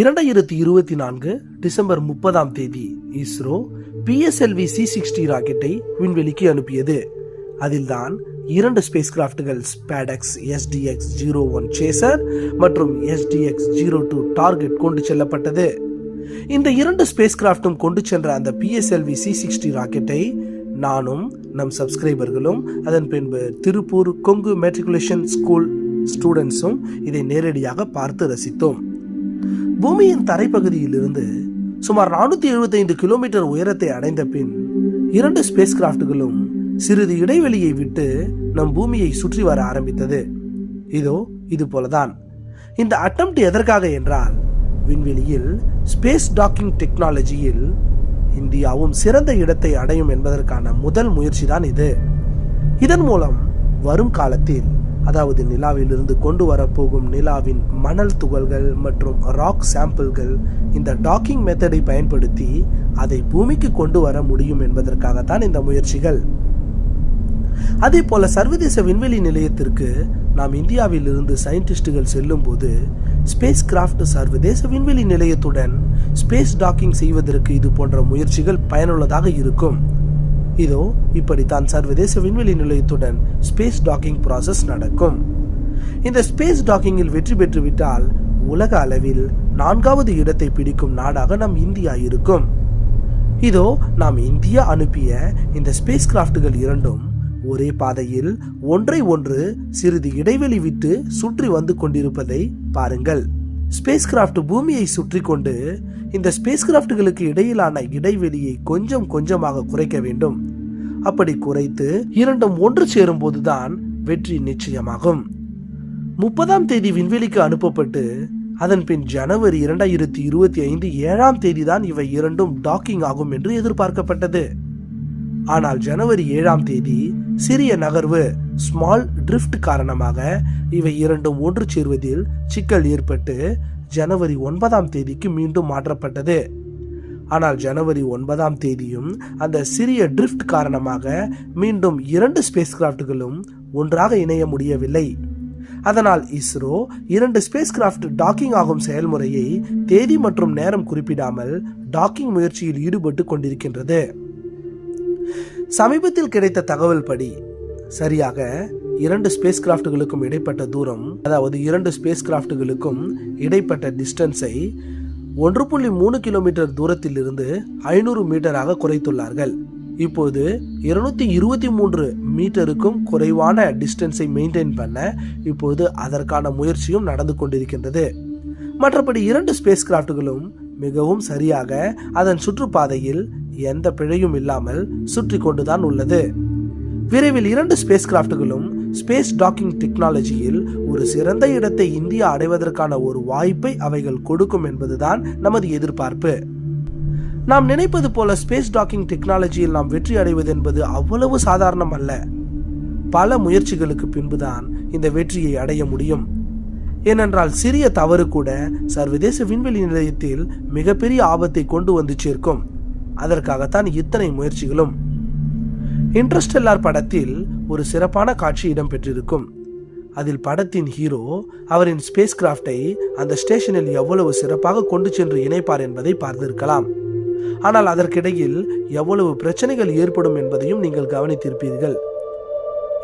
இரண்டாயிரத்தி இருபத்தி நான்கு டிசம்பர் முப்பதாம் தேதி இஸ்ரோ பிஎஸ்எல்வி சி சிக்ஸ்டி ராக்கெட்டை விண்வெளிக்கு அனுப்பியது. அதில்தான் இரண்டு space கிராஃப்ட்கள் SpaDeX SDX zero one chaser மற்றும் எஸ்டிஎக்ஸ் ஜீரோ டூ டார்கெட் கொண்டு செல்லப்பட்டது. இந்த இரண்டு ஸ்பேஸ் கிராஃப்டும் கொண்டு சென்ற அந்த பிஎஸ்எல்வி சி சிக்ஸ்டி ராக்கெட்டை நானும் நம் சப்ஸ்கிரைபர்களும் அதன் பின்பு திருப்பூர் கொங்கு மெட்ரிகுலேஷன் ஸ்கூல் ஸ்டூடெண்ட்ஸும் இதை நேரடியாக பார்த்து ரசித்தோம். பூமியின் தரைப்பகுதியிலிருந்து சுமார் நானூற்றி எழுபத்தைந்து கிலோமீட்டர் உயரத்தை அடைந்த பின் இரண்டு ஸ்பேஸ் கிராஃப்ட்களும் சிறிது இடைவெளியை விட்டு நம் பூமியை சுற்றி வர ஆரம்பித்தது. இதோ இது போலதான். இந்த அட்டம்ப்ட் எதற்காக என்றால் விண்வெளியில் ஸ்பேஸ் டாக்கிங் டெக்னாலஜியில் இந்தியாவும் சிறந்த இடத்தை அடையும் என்பதற்கான முதல் முயற்சிதான் இது. இதன் மூலம் வரும் காலத்தில் அதாவது நிலாவிலிருந்து கொண்டு வரப்போகும் நிலாவின் மணல் துகள்கள் மற்றும் ராக் சாம்பிள்கள் இந்த டாக்கிங் மெத்தடை பயன்படுத்தி அதை பூமிக்கு கொண்டு வர முடியும் என்பதற்காகத்தான் இந்த முயற்சிகள். அதே போல சர்வதேச விண்வெளி நிலையத்திற்கு நாம் இந்தியாவில் இருந்து சயின்டிஸ்டுகள் செல்லும் போது ஸ்பேஸ் கிராஃப்ட் சர்வதேச விண்வெளி நிலையத்துடன் ஸ்பேஸ் டாக்கிங் செய்வதற்கு இது போன்ற முயற்சிகள் பயனுள்ளதாக இருக்கும். இதோ இப்படித்தான் சர்வதேச விண்வெளி நிலையத்துடன் ஸ்பேஸ் டாக்கிங் ப்ராசஸ் நடக்கும். இந்த ஸ்பேஸ் டாக்கிங்கில் வெற்றி பெற்றுவிட்டால் உலக அளவில் நான்காவது இடத்தை பிடிக்கும் நாடாக நம் இந்தியா இருக்கும். இதோ நாம் இந்தியா அனுப்பிய இந்த ஸ்பேஸ் கிராஃப்டுகள் இரண்டும் ஒரே பாதையில் ஒன்றை ஒன்று சிறிது இடைவெளி விட்டு சுற்றி வந்து கொண்டிருப்பதை பாருங்கள். ஸ்பேஸ் கிராஃப்ட் பூமியை சுற்றி கொண்டு இந்த ஸ்பேஸ் கிராஃப்ட்களுக்கு இடையிலான இடைவெளியை கொஞ்சம் கொஞ்சமாக குறைக்க வேண்டும். அப்படி குறைத்து இரண்டும் ஒன்று சேரும் போதுதான் வெற்றி நிச்சயமாகும். முப்பதாம் தேதி விண்வெளிக்கு அனுப்பப்பட்டு அதன் பின் ஜனவரி இரண்டாயிரத்தி இருபத்தி ஐந்து ஏழாம் தேதி தான் இவை இரண்டும் டாக்கிங் ஆகும் என்று எதிர்பார்க்கப்பட்டது. ஆனால் ஜனவரி ஏழாம் தேதி சிறிய நகர்வு. ஸ்மால் ட்ரிஃப்ட் காரணமாக இவை இரண்டும் ஒன்று சேர்வதில் சிக்கல் ஏற்பட்டு ஜனவரி ஒன்பதாம் தேதிக்கு மீண்டும் மாற்றப்பட்டது. ஆனால் ஜனவரி ஒன்பதாம் தேதியும் அந்த சிறிய ட்ரிஃப்ட் காரணமாக மீண்டும் இரண்டு ஸ்பேஸ் கிராஃப்ட்களும் ஒன்றாக இணைய முடியவில்லை. அதனால் இஸ்ரோ இரண்டு ஸ்பேஸ் கிராஃப்ட் டாக்கிங் ஆகும் செயல்முறையை தேதி மற்றும் நேரம் குறிப்பிடாமல் டாக்கிங் முயற்சியில் ஈடுபட்டு கொண்டிருக்கின்றது. சமீபத்தில் கிடைத்த தகவல் படி சரியாக இரண்டு ஸ்பேஸ் கிராஃப்டுகளுக்கும் இடைப்பட்ட தூரம் அதாவது இரண்டு ஸ்பேஸ் கிராஃப்டுகளுக்கும் இடைப்பட்ட டிஸ்டன்ஸை ஒன்று புள்ளி மூணு கிலோமீட்டர் தூரத்திலிருந்து ஐநூறு மீட்டராக குறைத்துள்ளார்கள். இப்போது இருநூத்தி இருபத்தி மூன்று மீட்டருக்கும் குறைவான டிஸ்டன்ஸை மெயின்டைன் பண்ண இப்போது அதற்கான முயற்சியும் நடந்து கொண்டிருக்கின்றது. மற்றபடி இரண்டு ஸ்பேஸ் கிராஃப்ட்களும் மிகவும் சரியாக அதன் சுற்றுப்பாதையில் எந்த பிழையும் இல்லாமல் சுற்றி கொண்டுதான் உள்ளது. விரைவில் இரண்டு ஸ்பேஸ் கிராஃப்ட்களும் ஸ்பேஸ் டாக்கிங் டெக்னாலஜியில் ஒரு சிறந்த இடத்தை இந்தியா அடைவதற்கான ஒரு வாய்ப்பை அவைகள் கொடுக்கும் என்பதுதான் நமது எதிர்பார்ப்பு. நாம் நினைப்பது போல ஸ்பேஸ் டாக்கிங் டெக்னாலஜியில் நாம் வெற்றி அடைவது என்பது அவ்வளவு சாதாரணம் அல்ல. பல முயற்சிகளுக்கு பின்புதான் இந்த வெற்றியை அடைய முடியும். ஏனென்றால் சிறிய தவறு கூட சர்வதேச விண்வெளி நிலையத்தில் மிகப்பெரிய ஆபத்தை கொண்டு வந்து சேர்க்கும். அதற்காகத்தான் இத்தனை முயற்சிகளும். இன்ட்ரஸ்டெல்லார் படத்தில் ஒரு சிறப்பான காட்சி இடம்பெற்றிருக்கும். அதில் படத்தின் ஹீரோ அவரின் ஸ்பேஸ் கிராஃப்டை அந்த ஸ்டேஷனில் எவ்வளவு சிறப்பாக கொண்டு சென்று இணைப்பார் என்பதை பார்த்திருக்கலாம். ஆனால் அதற்கிடையில் எவ்வளவு பிரச்சனைகள் ஏற்படும் என்பதையும் நீங்கள் கவனித்திருப்பீர்கள்.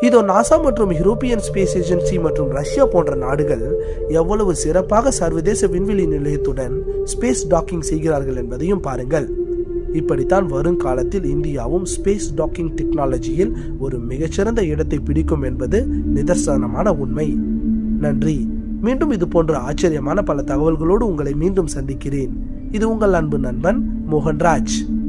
இதோ நாசா மற்றும் யூரோப்பியன் ஸ்பேஸ் ஏஜென்சி மற்றும் ரஷ்யா போன்ற நாடுகள் எவ்வளவு சிறப்பாக சர்வதேச விண்வெளி நிலையத்துடன் ஸ்பேஸ் டாக்கிங் செய்கிறார்கள் என்பதையும் பாருங்கள். இப்படித்தான் வருங்காலத்தில் இந்தியாவும் ஸ்பேஸ் டாக்கிங் டெக்னாலஜியில் ஒரு மிகச்சிறந்த இடத்தை பிடிக்கும் என்பது நிதர்சனமான உண்மை. நன்றி. மீண்டும் இது போன்ற ஆச்சரியமான பல தகவல்களோடு உங்களை மீண்டும் சந்திக்கிறேன். இது உங்கள் அன்பு நண்பன் மோகன்ராஜ்.